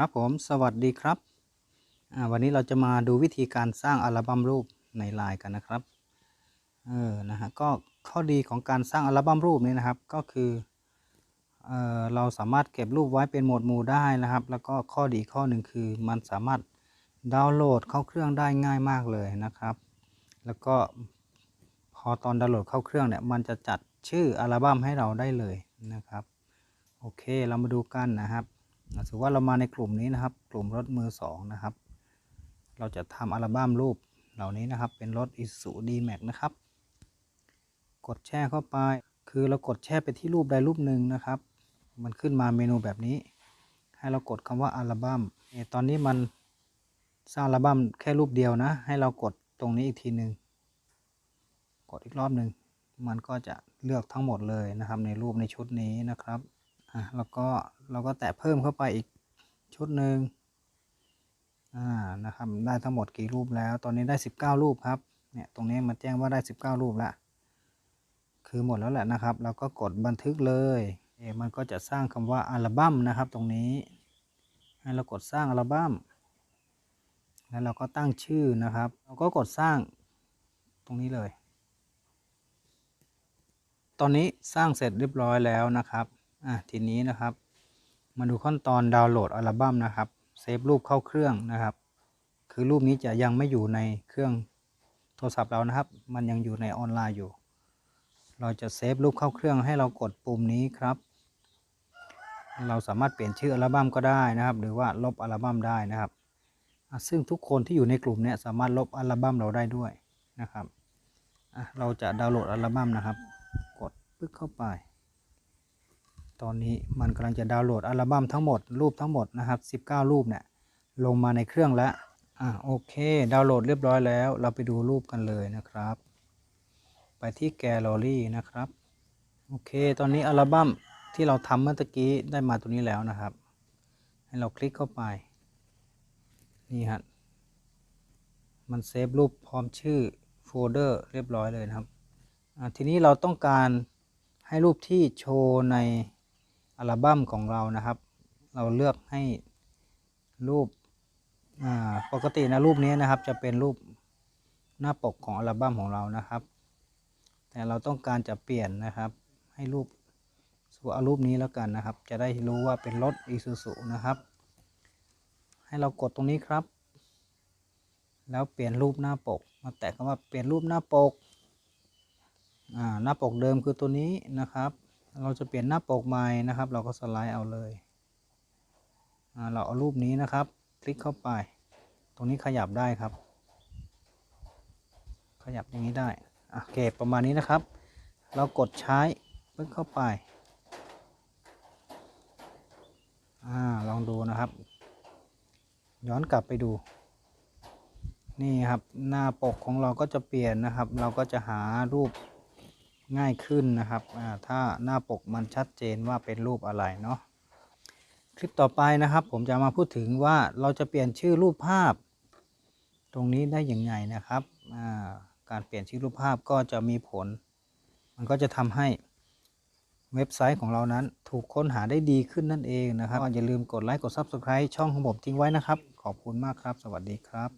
ครับผมสวัสดีครับ วันนี้เราจะมาดูวิธีการสร้างอัลบั้มรูปในไลน์กันนะครับเออนะฮะก็ข้อดีของการสร้างอัลบั้มรูปนี้นะครับ ก็คือเออเราสามารถเก็บรูปไว้เป็นหมวดหมู่ได้นะครับ แล้วก็ข้อดีข้อหนึ่งคือมันสามารถดาวน์โหลดเข้าเครื่องได้ง่ายมากเลยนะครับ แล้วก็พอตอนดาวน์โหลดเข้าเครื่องเนี่ยมันจะจัดชื่ออัลบั้มให้เราได้เลยนะครับโอเคเรามาดูกันนะครับ อะสมมติว่าเรามาในกลุ่มนี้นะครับ กลุ่มรถมือสองนะครับ เราจะทำอัลบั้มรูปเหล่านี้นะครับ เป็นรถ i s u d m a x นะครับ กดแช่เข้าไป คือเรากดแช่ไปที่รูปใดรูปหนึ่งนะครับ มันขึ้นมาเมนูแบบนี้ ให้เรากดคำว่าอัลบั้มเอ่อตอนนี้มันสร้างอัลบั้มแค่รูปเดียวนะ ให้เรากดตรงนี้อีกทีหนึ่งกดอีกรอบหนึ่งมันก็จะเลือกทั้งหมดเลยนะครับ ในรูปในชุดนี้นะครับ อะแล้วก็เราก็แตะเพิ่มเข้าไปอีกชุดหนึ่งอ่านะครับได้ทั้งหมดกี่รูปแล้ว ตอนนี้ได้ 19 รูปครับเนี่ยตรงนี้มันแจ้งว่าได้ 19 รูปล้วคือหมดแล้วแหละนะครับ เราก็กดบันทึกเลยเอมันก็จะสร้างคำว่าอัลบั้มนะครับ ตรงนี้ให้เรากดสร้างอัลบั้มแล้วเราก็ตั้งชื่อนะครับ เราก็กดสร้างตรงนี้เลย ตอนนี้สร้างเสร็จเรียบร้อยแล้วนะครับ อะทีนี้นะครับ มาดูขั้นตอนดาวน์โหลดอัลบั้มนะครับเซฟรูปเข้าเครื่องนะครับ คือรูปนี้จะยังไม่อยู่ในเครื่องโทรศัพท์เรานะครับ มันยังอยู่ในออนไลน์อยู่ เราจะเซฟรูปเข้าเครื่องให้เรากดปุ่มนี้ครับ เราสามารถเปลี่ยนชื่ออัลบั้มก็ได้นะครับ หรือว่าลบอัลบั้มได้นะครับ ซึ่งทุกคนที่อยู่ในกลุ่มเนี้สามารถลบอัลบั้มเราได้ด้วยนะครับ เราจะดาวน์โหลดอัลบั้มนะครับ กดปึ๊กเข้าไป ตอนนี้มันกำลังจะดาวน์โหลดอัลบั้มทั้งหมด รูปทั้งหมดนะครับ 19 รูปเนี่ยลงมาในเครื่องแล้วอะโอเค ดาวน์โหลดเรียบร้อยแล้ว เราไปดูรูปกันเลยนะครับ ไปที่แกลเลอรี่นะครับโอเค ตอนนี้อัลบั้มที่เราทำเมื่อกี้ได้มาตัวนี้แล้วนะครับ ให้เราคลิกเข้าไป นี่ฮะมันเซฟรูปพร้อมชื่อโฟลเดอร์เรียบร้อยเลยนะครับอะทีนี้เราต้องการให้รูปที่โชว์ใน อัลบั้มของเรานะครับ เราเลือกให้รูปปกตินะรูปนี้นะครับจะเป็นรูปหน้าปกของอัลบั้มของเรานะครับ แต่เราต้องการจะเปลี่ยนนะครับ ให้รูปสมมุติเอารูปนี้แล้วกันนะครับ จะได้รู้ว่าเป็นรถ Isuzu นะครับ ให้เรากดตรงนี้ครับ แล้วเปลี่ยนรูปหน้าปก มาแตะคำว่าเปลี่ยนรูปหน้าปกหน้าปกเดิมคือตัวนี้นะครับ เราจะเปลี่ยนหน้าปกใหม่นะครับ เราก็สไลด์เอาเลยเราเอารูปนี้นะครับ คลิกเข้าไป ตรงนี้ขยับได้ครับ ขยับอย่างนี้ได้อะโอเคประมาณนี้นะครับ เรากดใช้ปึ๊กเข้าไปอลองดูนะครับ ย้อนกลับไปดู นี่ครับหน้าปกของเราก็จะเปลี่ยนนะครับ เราก็จะหารูป ง่ายขึ้นนะครับถ้าหน้าปกมันชัดเจนว่าเป็นรูปอะไรเนาะคลิปต่อไปนะครับ ผมจะมาพูดถึงว่าเราจะเปลี่ยนชื่อรูปภาพ ตรงนี้ได้อย่างไงนะครับการเปลี่ยนชื่อรูปภาพก็จะมีผล มันก็จะทำให้เว็บไซต์ของเรานั้นถูกค้นหาได้ดีขึ้นนั่นเองนะครับอย่าลืมกดไลค์กด Subscribe ช่องของผมทิ้งไว้นะครับ ขอบคุณมากครับ สวัสดีครับ